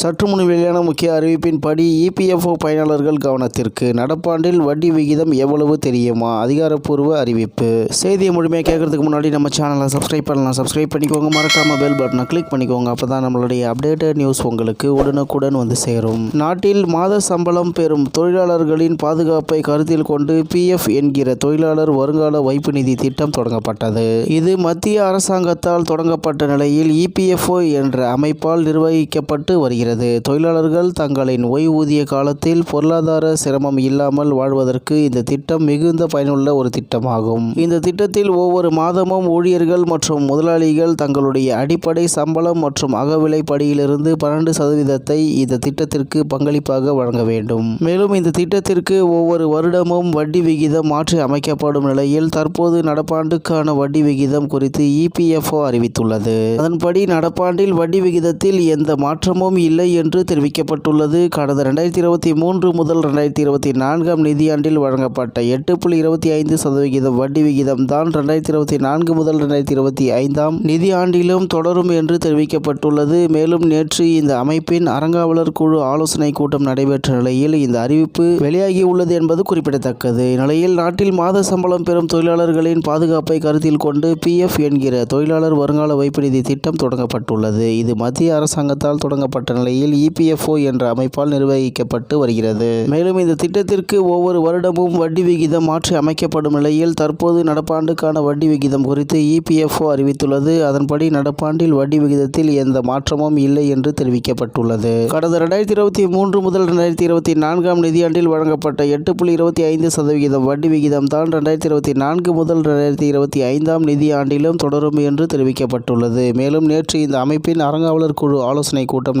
சற்று முன் வெளியான முக்கிய அறிவிப்பின்படி இபிஎஃப்ஓ பயனாளர்கள் கவனத்திற்கு நடப்பாண்டில் வட்டி விகிதம் எவ்வளவு தெரியுமா? அதிகாரப்பூர்வ அறிவிப்பு. செய்தியை முழுமையாக கேட்கறதுக்கு முன்னாடி நம்ம சேனலை சப்ஸ்கிரைப் பண்ணலாம். சப்ஸ்கிரைப் பண்ணிக்கோங்க. மறக்காம பெல் பட்டனை கிளிக் பண்ணிக்கோங்க. அப்போ தான் நம்மளுடைய அப்டேட்டட் நியூஸ் உங்களுக்கு உடனுக்குடன் வந்து சேரும். நாட்டில் மாத சம்பளம் பெறும் தொழிலாளர்களின் பாதுகாப்பை கருத்தில் கொண்டு பிஎஃப் என்கிற தொழிலாளர் வருங்கால வைப்பு நிதி திட்டம் தொடங்கப்பட்டது. இது மத்திய அரசாங்கத்தால் தொடங்கப்பட்ட நிலையில் இபிஎஃப்ஓ என்ற அமைப்பால் நிர்வகிக்கப்பட்டு வருகிறது. தொழிலாளர்கள் தங்களின் ஓய்வூதிய காலத்தில் பொருளாதார சிரமம் இல்லாமல் வாழ்வதற்கு இந்த திட்டம் மிகுந்த பயனுள்ள ஒரு திட்டமாகும். இந்த திட்டத்தில் ஒவ்வொரு மாதமும் ஊழியர்கள் மற்றும் முதலாளிகள் தங்களுடைய அடிப்படை சம்பளம் மற்றும் அகவிலைப்படியிலிருந்து பன்னெண்டு சதவீதத்தை இந்த திட்டத்திற்கு பங்களிப்பாக வழங்க வேண்டும். மேலும் இந்த திட்டத்திற்கு ஒவ்வொரு வருடமும் வட்டி விகிதம் மாற்றி அமைக்கப்படும் நிலையில் தற்போது நடப்பாண்டுக்கான வட்டி விகிதம் குறித்து இபிஎஃப்ஓ அறிவித்துள்ளது. அதன்படி நடப்பாண்டில் வட்டி விகிதத்தில் எந்த மாற்றமும் இல்லை என்று தெரிவிக்கப்பட்டுள்ளது. கடந்த ரெண்டாயிரத்தி இருபத்தி மூன்று முதல் ரெண்டாயிரத்தி இருபத்தி நான்காம் நிதியாண்டில் வழங்கப்பட்ட எட்டு புள்ளி இருபத்தி ஐந்து சதவிகிதம் வட்டி விகிதம் தான் ரெண்டாயிரத்தி இருபத்தி நான்கு முதல் ரெண்டாயிரத்தி இருபத்தி ஐந்தாம் நிதியாண்டிலும் தொடரும் என்று தெரிவிக்கப்பட்டுள்ளது. மேலும் நேற்று இந்த அமைப்பின் அறங்காவலர் குழு ஆலோசனை கூட்டம் நடைபெற்ற நிலையில் இந்த அறிவிப்பு வெளியாகியுள்ளது என்பது குறிப்பிடத்தக்கது. இந்நிலையில் நாட்டில் மாத சம்பளம் பெறும் தொழிலாளர்களின் பாதுகாப்பை கருத்தில் கொண்டு பிஎஃப் என்கிற தொழிலாளர் வருங்கால வைப்பு நிதி திட்டம் தொடங்கப்பட்டுள்ளது. இது மத்திய அரசாங்கத்தால் தொடங்கப்பட்ட நிலையில் இபிஎஃப்ஓ என்ற அமைப்பால் நிர்வகிக்கப்பட்டு வருகிறது. மேலும் இந்த திட்டத்திற்கு ஒவ்வொரு வருடமும் வட்டி விகிதம் மாற்றி அமைக்கப்படும் நிலையில் தற்போது நடப்பாண்டுக்கான வட்டி விகிதம் குறித்து இபிஎஃப்ஓ அறிவித்துள்ளது. அதன்படி நடப்பாண்டில் வட்டி விகிதத்தில் எந்த மாற்றமும் இல்லை என்று தெரிவிக்கப்பட்டுள்ளது. கடந்த ரெண்டாயிரத்தி இருபத்தி மூன்று முதல் ரெண்டாயிரத்தி இருபத்தி நான்காம் நிதியாண்டில் வழங்கப்பட்ட எட்டு புள்ளி இருபத்தி ஐந்து சதவிகிதம் வட்டி விகிதம் தான் ரெண்டாயிரத்தி இருபத்தி நான்கு முதல் ரெண்டாயிரத்தி இருபத்தி ஐந்தாம் நிதியாண்டிலும் தொடரும் என்று தெரிவிக்கப்பட்டுள்ளது. மேலும் நேற்று இந்த அமைப்பின் அறங்காவலர் குழு ஆலோசனை கூட்டம்